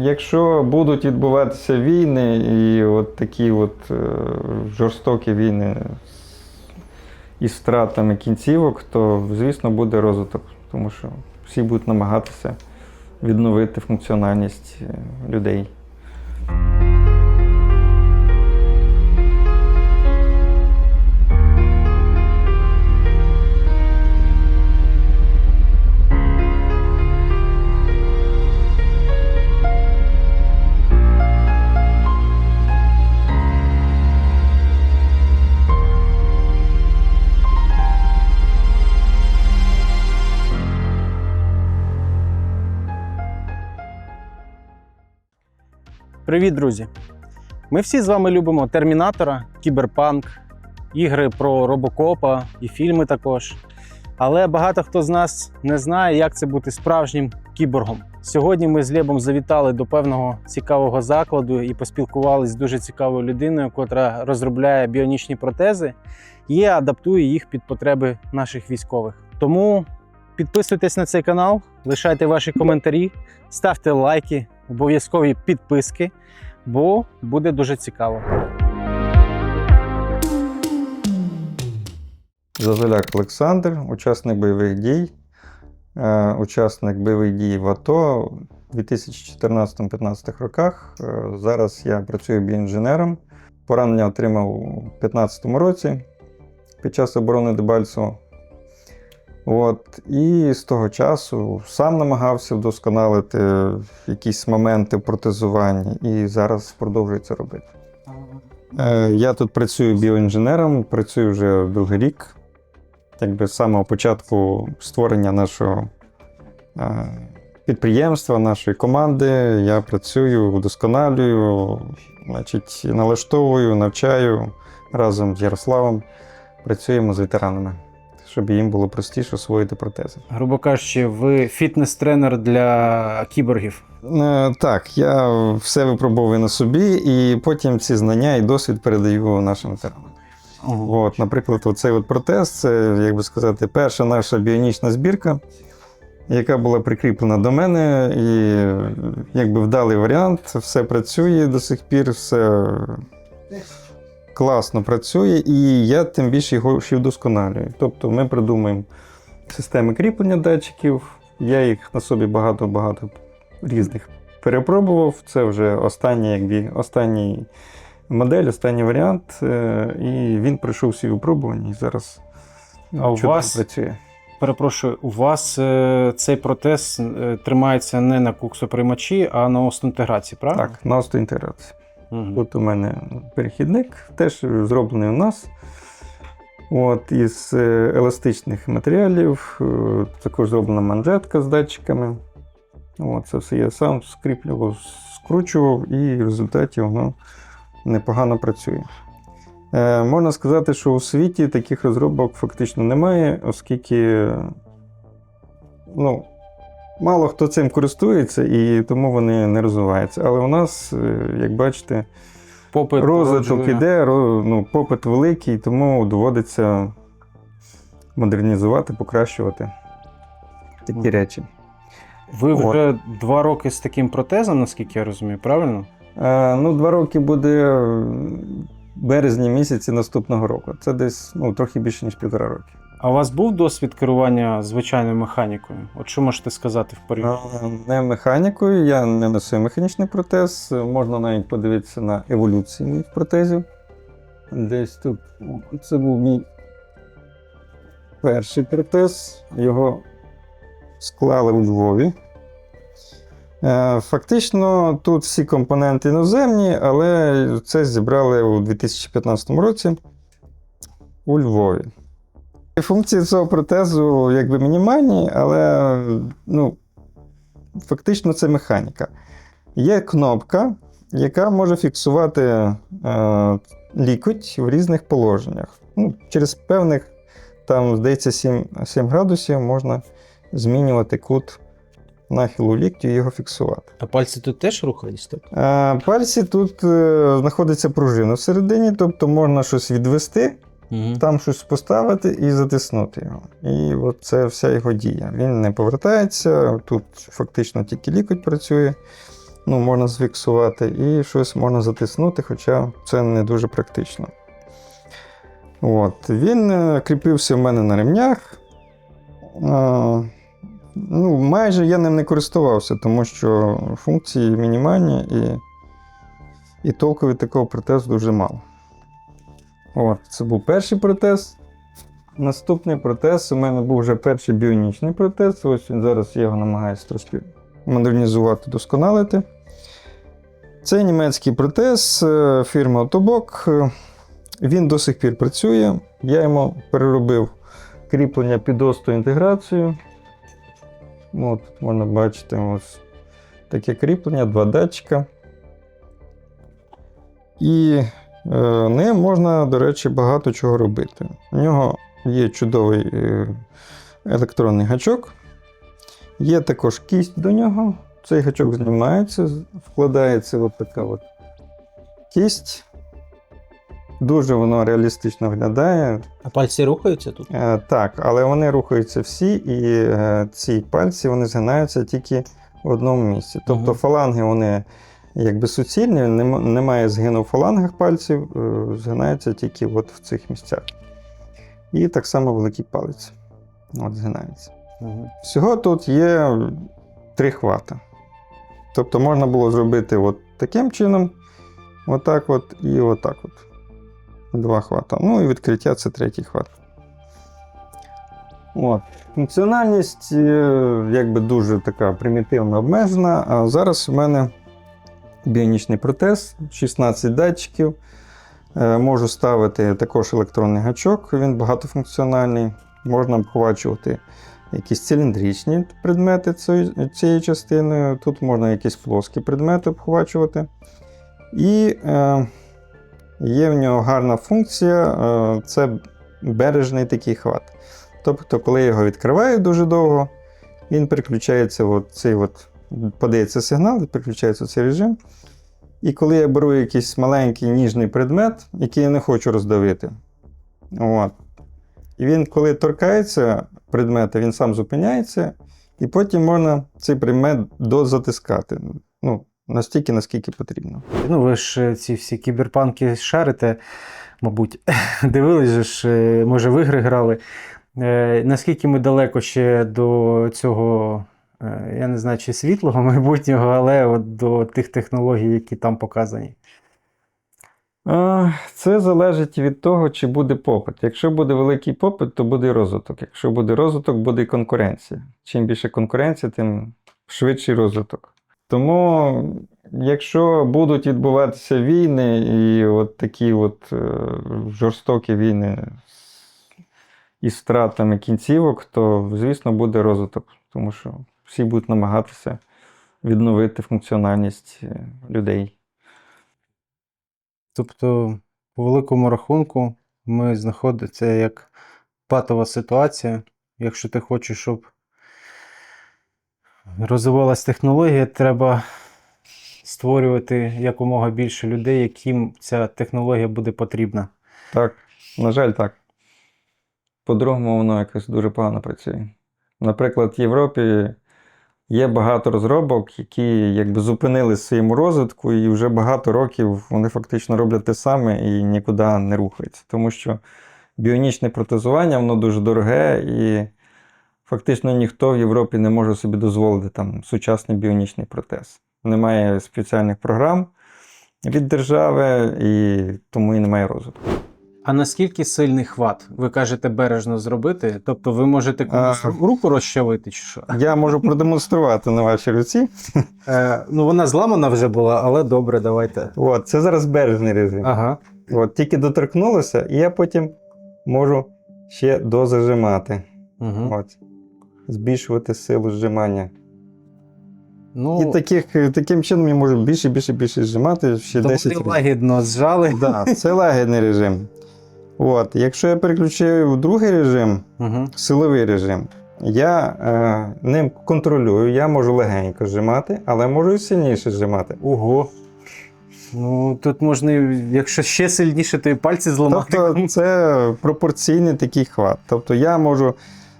якщо будуть відбуватися війни і от такі от е, жорстокі війни із втратами кінцівок, то звісно буде розвиток, тому що всі будуть намагатися відновити функціональність е, людей. Привіт, друзі! Ми всі з вами любимо Термінатора, Кіберпанк, ігри про робокопа і фільми також. Але багато хто з нас не знає, як це бути справжнім кіборгом. Сьогодні ми з Лєбом завітали до певного цікавого закладу і поспілкувалися з дуже цікавою людиною, котра розробляє біонічні протези і адаптує їх під потреби наших військових. Тому підписуйтесь на цей канал, лишайте ваші коментарі, ставте лайки, обов'язкові підписки, бо буде дуже цікаво. Зазуляк Олександр, учасник бойових дій, е, учасник бойових дій в АТО у 2014-15 роках. Е, Зараз я працюю біоінженером. Поранення отримав у 2015 році під час оборони Дебальцево. От, і з того часу сам намагався вдосконалити якісь моменти в протезуванні, і зараз продовжую це робити. Е, Я тут працюю біоінженером, працюю вже другий рік. Якби з самого початку створення нашого е, підприємства, нашої команди. Я працюю, вдосконалюю, значить, налаштовую, навчаю разом з Ярославом. Працюємо з ветеранами, щоб їм було простіше освоїти протези. Грубо кажучи, ви фітнес-тренер для кіборгів. Е, Так, я все випробовую на собі, і потім ці знання і досвід передаю нашим ветеранам. От, наприклад, оцей от протез це, як би сказати, перша наша біонічна збірка, яка була прикріплена до мене. І якби вдалий варіант, все працює до сих пір, все класно працює, і я тим більше його ще вдосконалюю. Тобто ми придумуємо системи кріплення датчиків. Я їх на собі багато-багато різних перепробував. Це вже останній, якби, останній модель, останній варіант. е, І він пройшов всі випробування і зараз А у вас- працює. Перепрошую, у вас е, цей протез е, тримається не на куксоприймачі, а на остеінтеграції, правильно? Так, на остеінтеграції. Мгм. Тут у мене перехідник, теж зроблений у нас. От, із е, еластичних матеріалів, е, також зроблена манжетка з датчиками. От, це все я сам скріплював, скручував, і в результаті воно непогано працює. Е, можна сказати, що у світі таких розробок фактично немає, оскільки ну, мало хто цим користується і тому вони не розвиваються. Але у нас, е, як бачите, Попит розвиток іде, ну, попит великий, тому доводиться модернізувати, покращувати такі речі. Ви От. вже два роки з таким протезом, наскільки я розумію, правильно? Е, ну, два роки буде в березні місяці наступного року. Це десь ну, трохи більше, ніж півтора роки. А у вас був досвід керування звичайною механікою? От що можете сказати в порівнянні? Е, Не механікою, я не носив механічний протез. Можна навіть подивитися на еволюцію моїх протезів. Десь тут. Це був мій перший протез. Його склали у Львові. Е, Фактично, тут всі компоненти іноземні, але це зібрали у 2015 році у Львові. Функції цього протезу якби мінімальні, але ну, фактично це механіка. Є кнопка, яка може фіксувати е, лікоть в різних положеннях. Ну, через певних, там, здається, 7, 7 градусів можна змінювати кут нахилу ліктю і його фіксувати. А пальці тут теж рухались, так? Е, пальці тут е, знаходиться пружина всередині, тобто можна щось відвести, Угу. там щось поставити і затиснути його. І от це вся його дія. Він не повертається, тут фактично тільки лікоть працює. ну, можна зафіксувати, і щось можна затиснути, хоча це не дуже практично. От. Він е, кріпився в мене на ремнях. Ну, майже я ним не користувався, тому що функції мінімальні і, і толку від такого протезу дуже мало. От, це був перший протез. Наступний протез у мене був вже перший біонічний протез. Ось він зараз я його намагаюся трошки модернізувати, досконалити. Це німецький протез е, фірми Отобок. Він до сих пір працює. Я йому переробив кріплення під осту інтеграцію. От, можна бачити ось таке кріплення, два датчика. І е, ним можна, до речі, багато чого робити. У нього є чудовий е, електронний гачок. Є також кість до нього. Цей гачок знімається, вкладається от така от кість. Дуже воно реалістично виглядає. А пальці рухаються тут? Е, так, але вони рухаються всі, і е, ці пальці вони згинаються тільки в одному місці. Тобто Мгм. фаланги вони якби суцільні, немає згину в фалангах пальців, е, згинаються тільки от в цих місцях. І так само великий палець. От згинається. Угу. Всього тут є три хвата. Тобто можна було зробити от таким чином, отак от і отак от. Два хвата. Ну і відкриття це третій хват. От. Функціональність е, якби дуже така примітивно обмежена. А зараз у мене біонічний протез, 16 датчиків. Е, Можу ставити також електронний гачок, він багатофункціональний. Можна обхвачувати якісь циліндричні предмети цією, частиною. Тут можна якісь плоскі предмети обхвачувати. І е, є в нього гарна функція е, це бережний такий хват. Тобто, коли я його відкриваю дуже довго, він переключається, от цей от, подається сигнал, переключається цей режим. І коли я беру якийсь маленький ніжний предмет, який я не хочу роздавити, от, і він, коли торкається предмета, він сам зупиняється, і потім можна цей предмет дозатискати. Ну, настільки, наскільки потрібно. Ну, ви ж е, ці всі кіберпанки шарите, мабуть, дивились ж, е, може, в ігри грали. Е, наскільки ми далеко ще до цього, я не знаю, чи світлого майбутнього, але от до тих технологій, які там показані. Це залежить від того, чи буде попит. Якщо буде великий попит, то буде і розвиток. Якщо буде розвиток, буде і конкуренція. Чим більше конкуренції, тим швидший розвиток. Тому, якщо будуть відбуватися війни і от такі от е, жорстокі війни із втратами кінцівок, то, звісно, буде розвиток, тому що всі будуть намагатися відновити функціональність е, людей. Тобто, по великому рахунку, ми знаходимося як патова ситуація. Якщо ти хочеш, щоб розвивалась технологія, треба створювати якомога більше людей, яким ця технологія буде потрібна. Так, на жаль, так. По-другому, воно якось дуже погано працює. Наприклад, в Європі є багато розробок, які якби зупинили своєму розвитку, і вже багато років вони фактично роблять те саме і нікуди не рухаються. Тому що біонічне протезування воно дуже дороге, і фактично ніхто в Європі не може собі дозволити там сучасний біонічний протез. Немає спеціальних програм від держави, і тому і немає розвитку. А наскільки сильний хват? Ви кажете бережно зробити? Тобто ви можете комусь А. руку розчавити чи що? Я можу продемонструвати на вашій руці. Е, ну вона зламана вже була, але добре, давайте. От, це зараз бережний режим. Ага. От, тільки доторкнулося, і я потім можу ще дозажимати. Угу. От. Збільшувати силу зжимання. Ну, І таких, таким чином я можу більше, більше, більше зжимати ще 10 доволі лагідно зжали. Да, це лагідний режим. От, якщо я переключаю в другий режим, Угу. силовий режим, я е, ним контролюю, я можу легенько зжимати, але можу і сильніше зжимати. Ого. Ну, тут можна, якщо ще сильніше, то і пальці зламати. Тобто це пропорційний такий хват. Тобто я можу,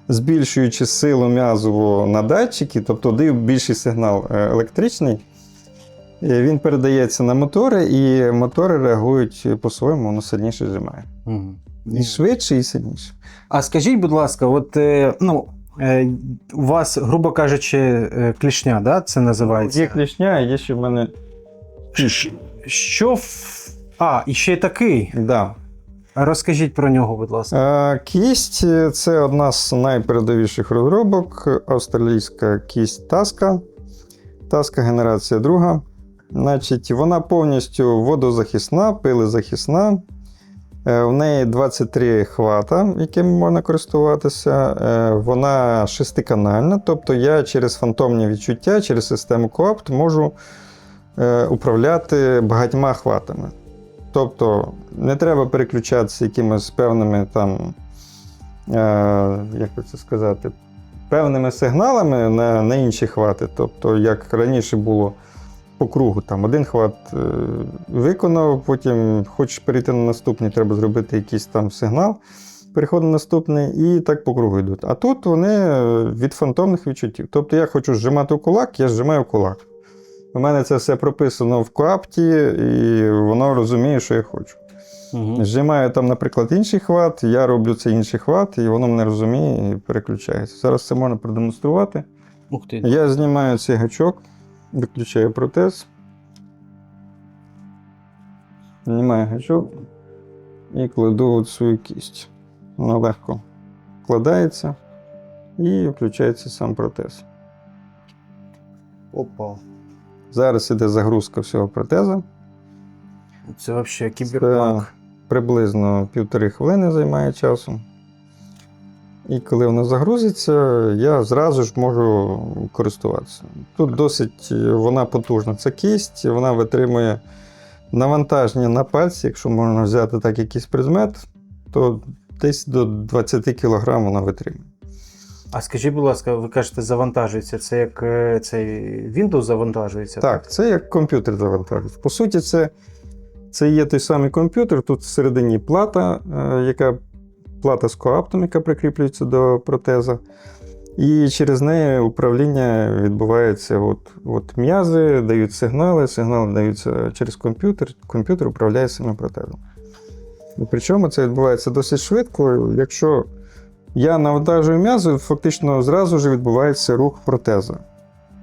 збільшуючи силу м'язову на датчики, тобто даю більший сигнал е, електричний, Е, Він передається на мотори, і мотори реагують по-своєму, воно сильніше зжимає. Мгм. І швидше, і сильніше. А скажіть, будь ласка, от е, ну, е, у вас, грубо кажучи, е, клішня, да, це називається? Є клішня, а є ще в мене. Що. А, і ще й такий. Да. Розкажіть про нього, будь ласка. Кість це одна з найпередовіших розробок. Австралійська кість Таска. Таска генерація друга. Значить, вона повністю водозахисна, пилезахисна. Е, В неї 23 хвата, якими можна користуватися. Е, Вона шестиканальна, тобто я через фантомні відчуття, через систему Coapt можу е, управляти багатьма хватами. Тобто не треба переключатися якимись певними там, як це сказати, певними сигналами на, на інші хвати. Тобто, як раніше було по кругу, там один хват е, виконав, потім хочеш перейти на наступний, треба зробити якийсь там сигнал, переход на наступний, і так по кругу йдуть. А тут вони е, від фантомних відчуттів. Тобто я хочу зжимати кулак, я зжимаю кулак. У мене це все прописано в коапті, і воно розуміє, що я хочу. Угу. Зжимаю там, наприклад, інший хват, я роблю цей інший хват, і воно мене розуміє і переключається. Зараз це можна продемонструвати. Ух ти. Я знімаю цей гачок, виключаю протез. Знімаю гачок і кладу от свою кість. Воно легко вкладається і включається сам протез. Опа. Зараз іде загрузка всього протеза. Це взагалі кіберпанк. приблизно півтори хвилини займає часу. І коли воно загрузиться, я зразу ж можу користуватися. Тут досить вона потужна. Це кість, вона витримує навантаження на пальці, якщо можна взяти так якийсь предмет, то десь до 20 кг вона витримує. А скажіть, будь ласка, ви кажете, завантажується. Це як е, цей Windows завантажується? Так, це як комп'ютер завантажується. По суті, це, це є той самий комп'ютер. Тут всередині плата, е, яка плата з коаптом, яка прикріплюється до протеза. І через неї управління відбувається. От, от м'язи дають сигнали, сигнали даються через комп'ютер, комп'ютер управляє самим протезом. Причому це відбувається досить швидко. Якщо я навантажую м'язи, фактично зразу ж відбувається рух протеза.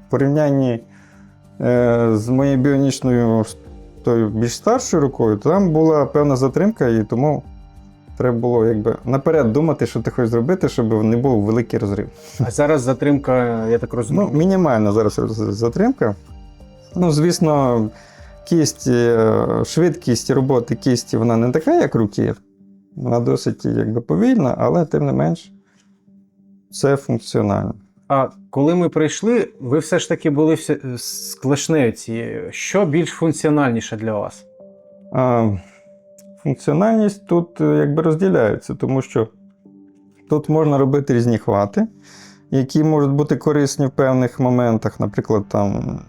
В порівнянні е, з моєю біонічною тою більш старшою рукою, там була певна затримка, і тому треба було якби наперед думати, що ти хочеш зробити, щоб не був великий розрив. А зараз затримка, я так Ну, розумію. мінімальна зараз затримка. Ну, звісно, кість, е, швидкість роботи кісті вона не така, як руки. Вона досить якби, повільна, але тим не менш це функціонально. А коли ми прийшли, ви все ж таки були всі- з клешнею цією. Що більш функціональніше для вас? А, функціональність тут е, якби розділяється, тому що тут можна робити різні хвати, які можуть бути корисні в певних моментах, наприклад, там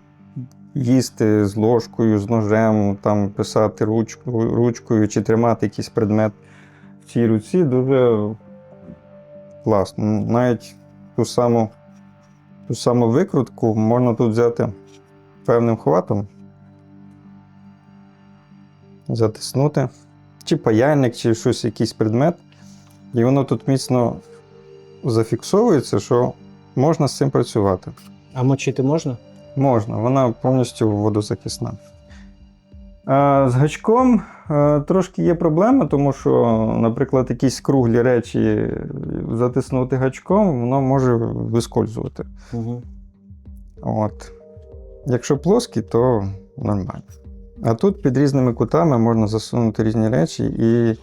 їсти з ложкою, з ножем, там писати ручкою, ручкою чи тримати якийсь предмет в цій руці дуже класно. Навіть ту саму, ту саму викрутку можна тут взяти певним хватом затиснути, чи паяльник, чи щось, якийсь предмет. І воно тут міцно зафіксовується, що можна з цим працювати. А мочити можна? Можна, вона повністю водозахисна. З гачком е, трошки є проблема, тому що, наприклад, якісь круглі речі затиснути гачком, воно може вискользувати. Угу. От. Якщо плоскі, то нормально. А тут під різними кутами можна засунути різні речі, і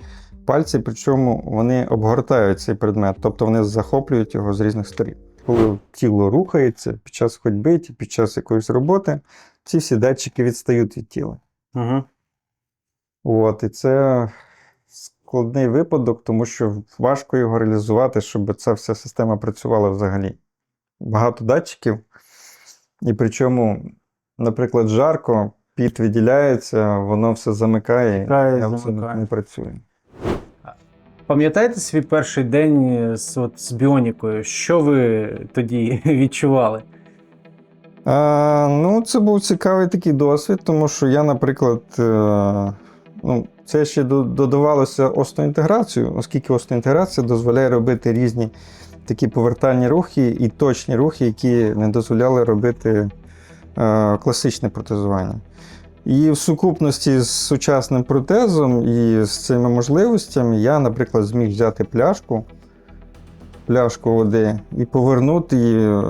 пальці, причому вони обгортають цей предмет, тобто вони захоплюють його з різних сторін. Коли тіло рухається під час ходьби чи під час якоїсь роботи, ці всі датчики відстають від тіла. Угу. От, і це складний випадок, тому що важко його реалізувати, щоб ця вся система працювала взагалі. Багато датчиків, і причому, наприклад, жарко, піт виділяється, воно все замикає, і абсолютно не працює. Пам'ятаєте свій перший день з, от, з біонікою? Що ви тоді відчували? А, ну, це був цікавий такий досвід, тому що я, наприклад, е, ну, це ще до- додавалося остеоінтеграцію, оскільки остеоінтеграція дозволяє робити різні такі повертальні рухи і точні рухи, які не дозволяли робити класичне протезування. І в сукупності з сучасним протезом і з цими можливостями я, наприклад, зміг взяти пляшку, пляшку води і повернути її е,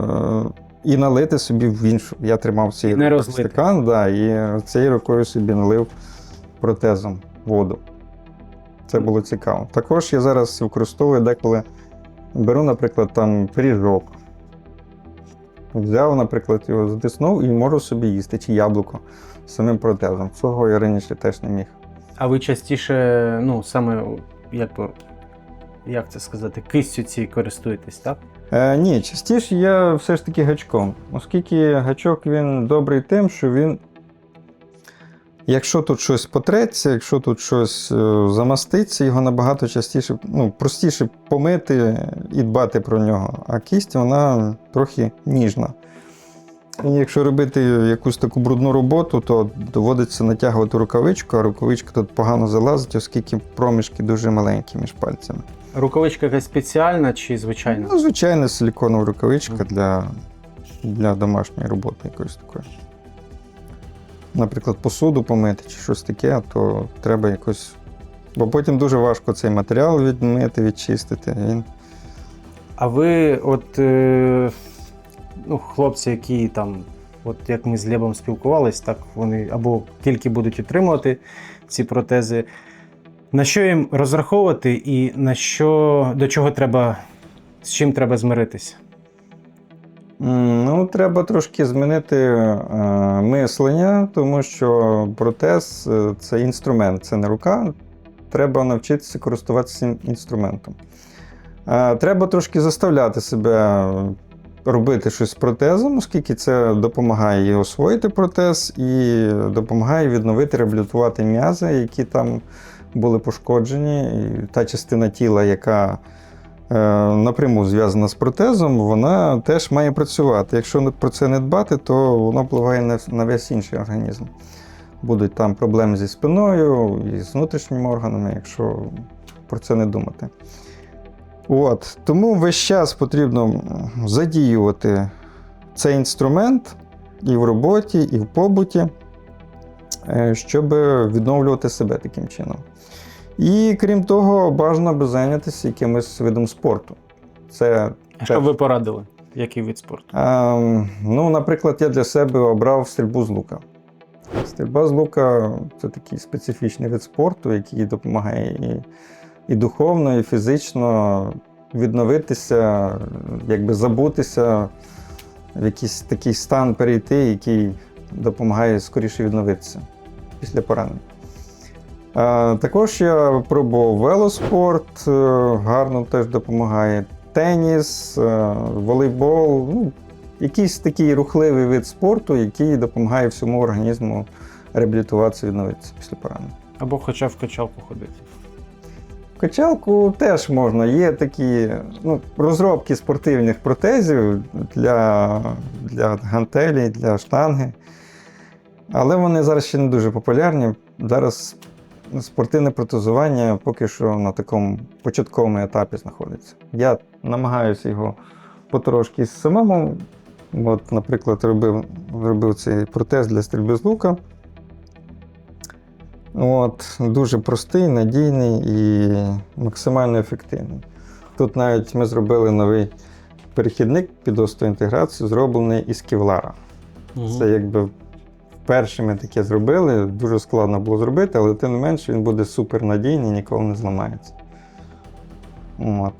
і налити собі в іншу. Я тримав цей не стакан, да, і цією рукою собі налив протезом воду. Це було цікаво. Також я зараз використовую деколи беру, наприклад, там пиріжок. Взяв, наприклад, його затиснув і можу собі їсти, чи яблуко з самим протезом. Цього я раніше теж не міг. А ви частіше, ну, саме, як, як це сказати, кистю ці користуєтесь, так? Е, ні, частіше я все ж таки гачком, оскільки гачок він добрий тим, що він. Якщо тут щось потреться, якщо тут щось е, замаститься, його набагато частіше, ну, простіше помити і дбати про нього. А кість вона трохи ніжна. І якщо робити якусь таку брудну роботу, то доводиться натягувати рукавичку, а рукавичка тут погано залазить, оскільки проміжки дуже маленькі між пальцями. Рукавичка якась спеціальна чи звичайна? Ну, звичайна силіконова рукавичка для, для домашньої роботи якоїсь такої. Наприклад, посуду помити чи щось таке, то треба якось. Бо потім дуже важко цей матеріал відмити, відчистити. Він... А ви, от е, ну, хлопці, які там, от як ми з Лєбом спілкувались, так вони або тільки будуть отримувати ці протези. На що їм розраховувати і на що, до чого треба, з чим треба змиритися? Ну, треба трошки змінити е, мислення, тому що протез е, це інструмент, це не рука. Треба навчитися користуватися інструментом. Е, Треба трошки заставляти себе робити щось з протезом, оскільки це допомагає і освоїти протез, і допомагає відновити, реабілітувати м'язи, які там були пошкоджені. І та частина тіла, яка напряму зв'язана з протезом, вона теж має працювати. Якщо про це не дбати, то воно впливає на, весь інший організм. Будуть там проблеми зі спиною і з внутрішніми органами, якщо про це не думати. От. Тому весь час потрібно задіювати цей інструмент і в роботі, і в побуті, е, щоб відновлювати себе таким чином. І крім того, бажано би зайнятися якимось видом спорту. Це Що ви порадили? Який вид спорту? Ем, ну, наприклад, я для себе обрав стрільбу з лука. Стрільба з лука це такий специфічний вид спорту, який допомагає і, і духовно, і фізично відновитися, якби забутися, в якийсь такий стан перейти, який допомагає скоріше відновитися після поранення. Також я пробував велоспорт, е, гарно теж допомагає. Теніс, е, волейбол, ну, якийсь такий рухливий вид спорту, який допомагає всьому організму реабілітуватися, відновитися після поранення. Або хоча в качалку ходити. В Качалку теж можна. Є такі ну, розробки спортивних протезів для, для гантелі, для штанги. Але вони зараз ще не дуже популярні. Зараз спортивне протезування поки що на такому початковому етапі знаходиться. Я намагаюся його потрошки самому. От, наприклад, робив, робив цей протез для стрільби з лука. От, дуже простий, надійний і максимально ефективний. Тут навіть ми зробили новий перехідник під остеоінтеграцію, зроблений із кевлара. Це якби вперше ми таке зробили. Дуже складно було зробити, але тим не менше він буде супер надійний, ніколи не зламається. От,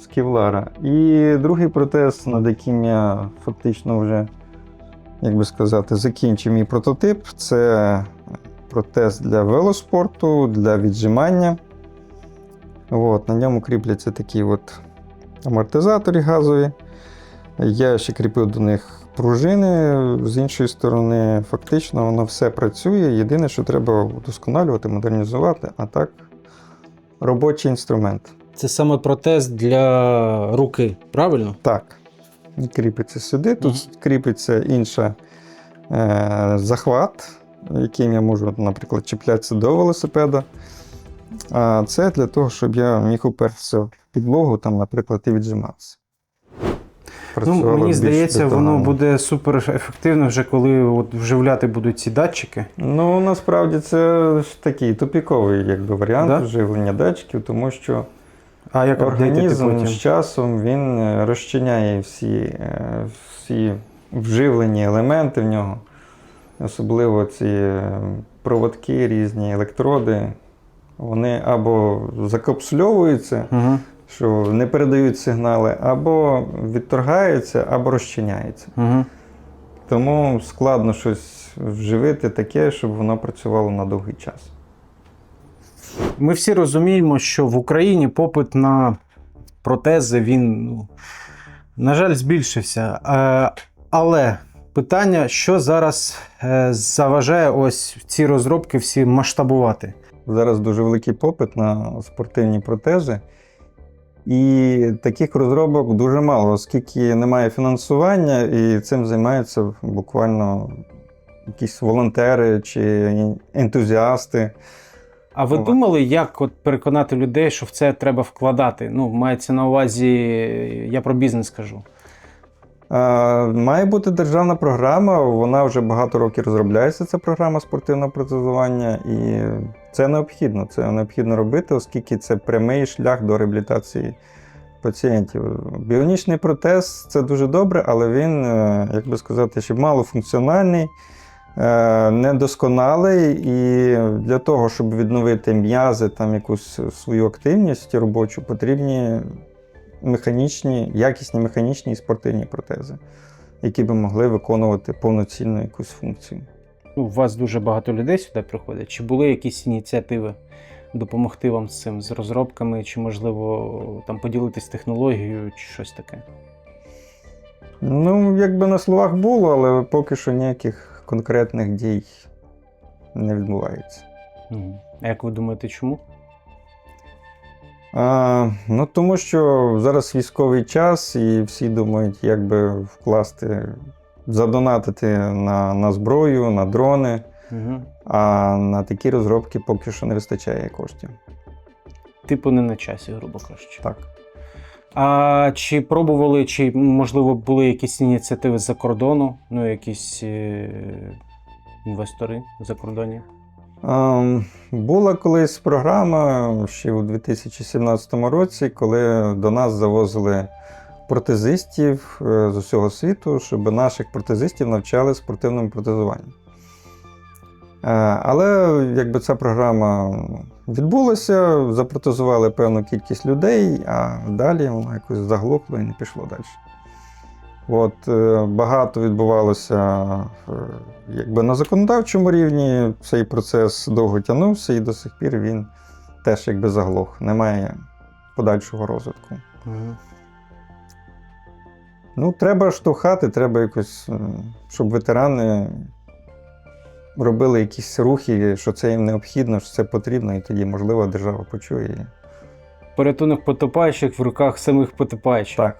з кевлара. І другий протез, над яким я фактично вже, як би сказати, закінчив мій прототип, це протез для велоспорту, для віджимання. От, на ньому кріпляться такі от амортизатори газові. Я ще кріпив до них пружини. З іншої сторони, фактично воно все працює. Єдине, що треба удосконалювати, модернізувати, а так робочий інструмент. Це саме протез для руки, правильно? Так. кріпиться сюди. Тут кріпиться інша е, захват, яким я можу, наприклад, чіплятися до велосипеда. А це для того, щоб я міг упертися в підлогу, там, наприклад, і віджиматися. Ну, Працювало мені більш здається, воно буде супер ефективно вже коли от вживляти будуть ці датчики. Ну, насправді це ж такий тупіковий якби, варіант Да? вживлення датчиків, тому що А як організм потім? з часом він е, розчиняє всі, е, всі вживлені елементи в нього, особливо ці е, проводки, різні електроди. Вони або закапсульовуються, Угу. Що не передають сигнали, або відторгаються, або розчиняються. Угу. Тому складно щось вживити таке, щоб воно працювало на довгий час. Ми всі розуміємо, що в Україні попит на протези він, ну, на жаль, збільшився. Е, але питання, що зараз е, заважає ось ці розробки всі масштабувати? Зараз дуже великий попит на спортивні протези. І таких розробок дуже мало, оскільки немає фінансування, і цим займаються буквально якісь волонтери чи ентузіасти. А ви думали, як от переконати людей, що в це треба вкладати? Ну, мається на увазі, я про бізнес кажу. А, Має бути державна програма, вона вже багато років розробляється, ця програма спортивного протезування, і це необхідно. Це необхідно робити, оскільки це прямий шлях до реабілітації пацієнтів. Біонічний протез це дуже добре, але він, е, як би сказати, ще малофункціональний, е, недосконалий, і для того, щоб відновити м'язи, там якусь свою активність робочу, потрібні механічні, якісні механічні і спортивні протези, які би могли виконувати повноцінну якусь функцію. Ну, у вас дуже багато людей сюди приходять. Чи були якісь ініціативи допомогти вам з цим, з розробками, чи, можливо, там поділитись технологією, чи щось таке? Ну, якби на словах було, але поки що ніяких конкретних дій не відбувається. Угу. А як ви думаєте, чому? А, ну, тому що зараз військовий час, і всі думають, як би вкласти, задонатити на, на зброю, на дрони, Угу. а на такі розробки поки що не вистачає коштів. Типу, не на часі, грубо кажучи. Так. А чи пробували, чи можливо були якісь ініціативи з-за кордону, ну якісь е- інвестори за кордоні? Ем, Була колись програма ще у 2017 році, коли до нас завозили протезистів е, з усього світу, щоб наших протезистів навчали спортивному протезуванню. Е, Але якби ця програма відбулася, запротезували певну кількість людей, а далі воно якось заглохло і не пішло далі. От, е, багато відбувалося якби на законодавчому рівні. Цей процес довго тягнувся, і до сих пір він теж якби заглох. Немає подальшого розвитку. Ну, треба штовхати, треба якось, щоб ветерани робили якісь рухи, що це їм необхідно, що це потрібно, і тоді, можливо, держава почує. Порятунок потопаючих в руках самих потопаючих. Так.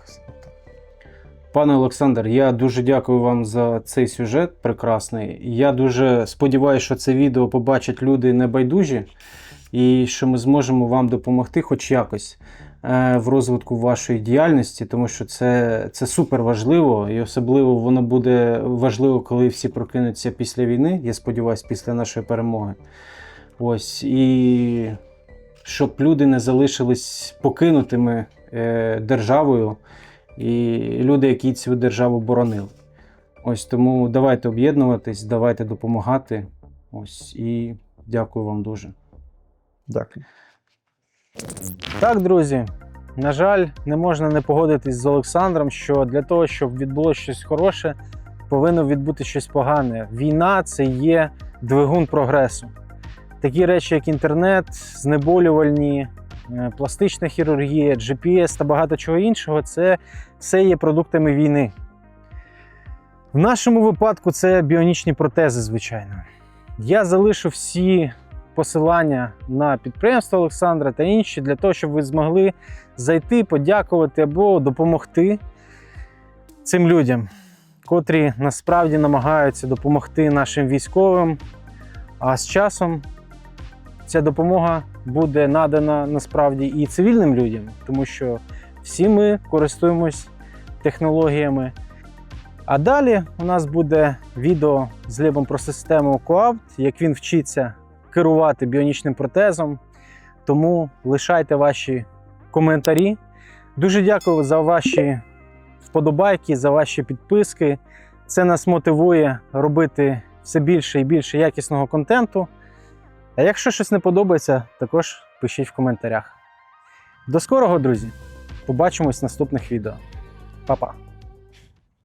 Пане Олександр, я дуже дякую вам за цей сюжет прекрасний. Я дуже сподіваюся, що це відео побачать люди небайдужі, і що ми зможемо вам допомогти, хоч якось, в розвитку вашої діяльності, тому що це, це супер важливо, і особливо воно буде важливо, коли всі прокинуться після війни. Я сподіваюся, після нашої перемоги. Ось і щоб люди не залишились покинутими е, державою і люди, які цю державу боронили. Ось тому давайте об'єднуватись, давайте допомагати. Ось і дякую вам дуже. Дякую. Так, друзі, на жаль, не можна не погодитись з Олександром, що для того, щоб відбулося щось хороше, повинно відбути щось погане. Війна це є двигун прогресу. Такі речі, як інтернет, знеболювальні, е, пластична хірургія, GPS та багато чого іншого, це все є продуктами війни. В нашому випадку це біонічні протези, звичайно. Я залишу всі посилання на підприємство Олександра та інші для того, щоб ви змогли зайти, подякувати або допомогти. цим людям, котрі насправді намагаються допомогти нашим військовим. А з часом ця допомога буде надана насправді і цивільним людям, тому що всі ми користуємось технологіями. А далі у нас буде відео з Глебом про систему Coapt, як він вчиться керувати біонічним протезом. Тому лишайте ваші коментарі. Дуже дякую за ваші вподобайки, за ваші підписки. Це нас мотивує робити все більше і більше якісного контенту. А якщо щось не подобається, також пишіть в коментарях. До скорого, друзі! Побачимось в наступних відео. Па-па!